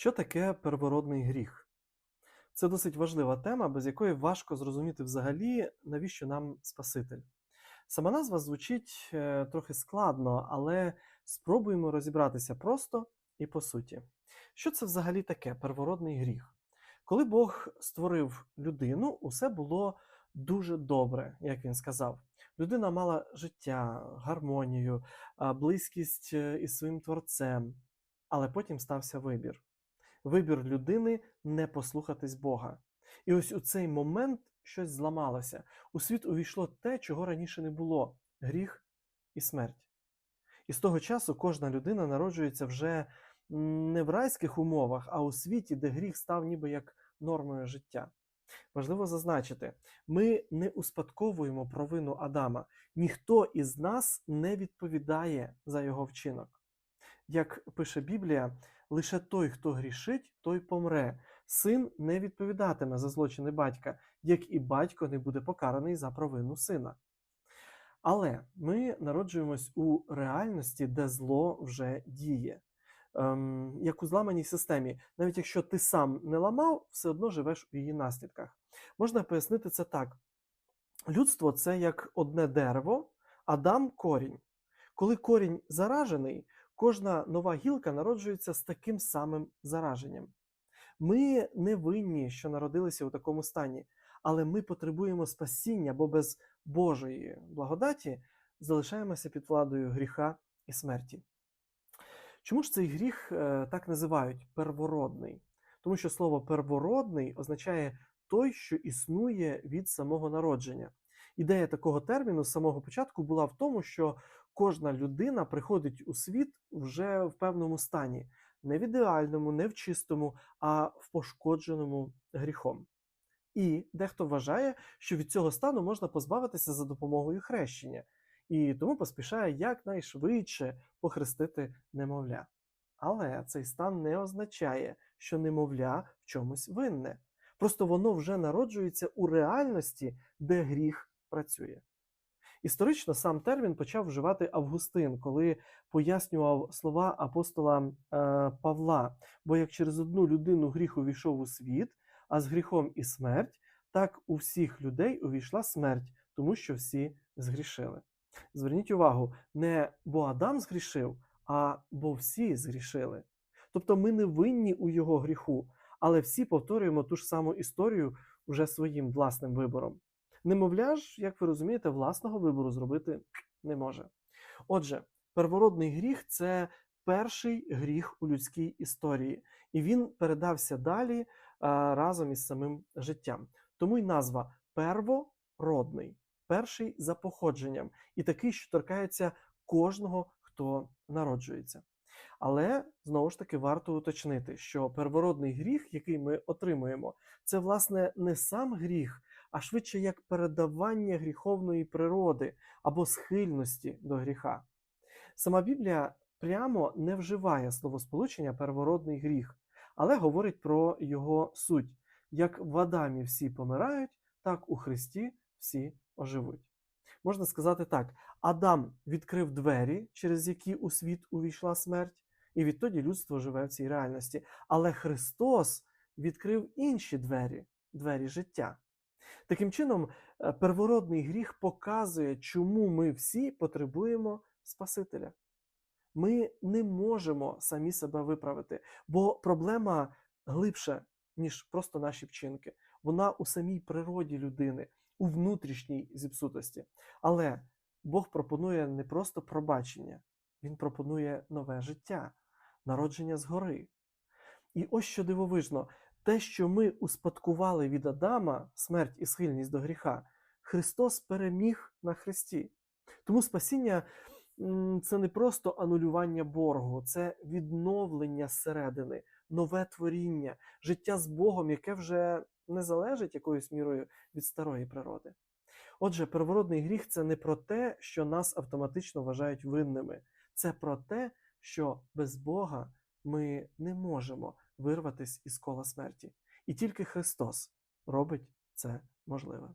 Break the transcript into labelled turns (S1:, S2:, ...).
S1: Що таке первородний гріх? Це досить важлива тема, без якої важко зрозуміти взагалі, навіщо нам Спаситель. Сама назва звучить е, трохи складно, але спробуємо розібратися просто і по суті. Що це взагалі таке первородний гріх? Коли Бог створив людину, усе було дуже добре, як він сказав. Людина мала життя, гармонію, близькість е, із своїм творцем, але потім стався вибір вибір людини не послухатись Бога. І ось у цей момент щось зламалося. У світ увійшло те, чого раніше не було гріх і смерть. І з того часу кожна людина народжується вже не в райських умовах, а у світі, де гріх став ніби як нормою життя. Важливо зазначити, ми не успадковуємо провину Адама. Ніхто із нас не відповідає за його вчинок. Як пише Біблія, лише той, хто грішить, той помре. Син не відповідатиме за злочини батька, як і батько не буде покараний за провину сина. Але ми народжуємось у реальності, де зло вже діє. Ем, як у зламаній системі, навіть якщо ти сам не ламав, все одно живеш у її наслідках. Можна пояснити це так: людство це як одне дерево, Адам корінь. Коли корінь заражений, кожна нова гілка народжується з таким самим зараженням. Ми не винні, що народилися у такому стані, але ми потребуємо спасіння, бо без Божої благодаті залишаємося під владою гріха і смерті. Чому ж цей гріх е, так називають первородний? Тому що слово первородний означає той, що існує від самого народження. Ідея такого терміну з самого початку була в тому, що кожна людина приходить у світ вже в певному стані, не в ідеальному, не в чистому, а в пошкодженому гріхом. І дехто вважає, що від цього стану можна позбавитися за допомогою хрещення, і тому поспішає якнайшвидше похрестити немовля. Але цей стан не означає, що немовля в чомусь винне. Просто воно вже народжується у реальності, де гріх працює. Історично сам термін почав вживати Августин, коли пояснював слова апостола е, Павла. Бо як через одну людину гріх увійшов у світ, а з гріхом і смерть, так у всіх людей увійшла смерть, тому що всі згрішили. Зверніть увагу, не бо Адам згрішив, а бо всі згрішили. Тобто ми не винні у його гріху, але всі повторюємо ту ж саму історію уже своїм власним вибором. Немовля ж, як ви розумієте, власного вибору зробити не може. Отже, первородний гріх це перший гріх у людській історії, і він передався далі разом із самим життям. Тому й назва первородний, перший за походженням, і такий, що торкається кожного, хто народжується. Але знову ж таки варто уточнити, що первородний гріх, який ми отримуємо, це власне не сам гріх, а швидше як передавання гріховної природи або схильності до гріха. Сама Біблія прямо не вживає словосполучення первородний гріх, але говорить про його суть. Як в Адамі всі помирають, так у Христі всі оживуть. Можна сказати так: Адам відкрив двері, через які у світ увійшла смерть, і відтоді людство живе в цій реальності. Але Христос відкрив інші двері двері життя. Таким чином, е, первородний гріх показує, чому ми всі потребуємо Спасителя. Ми не можемо самі себе виправити, бо проблема глибша, ніж просто наші вчинки. Вона у самій природі людини, у внутрішній зіпсутості. Але Бог пропонує не просто пробачення, Він пропонує нове життя, народження згори. І ось що дивовижно, те, що ми успадкували від Адама, смерть і схильність до гріха, Христос переміг на Христі. Тому спасіння це не просто анулювання боргу, це відновлення зсередини, нове творіння, життя з Богом, яке вже не залежить якоюсь мірою від старої природи. Отже, первородний гріх це не про те, що нас автоматично вважають винними, це про те, що без Бога ми не можемо вирватися із кола смерті. І тільки Христос робить це можливим.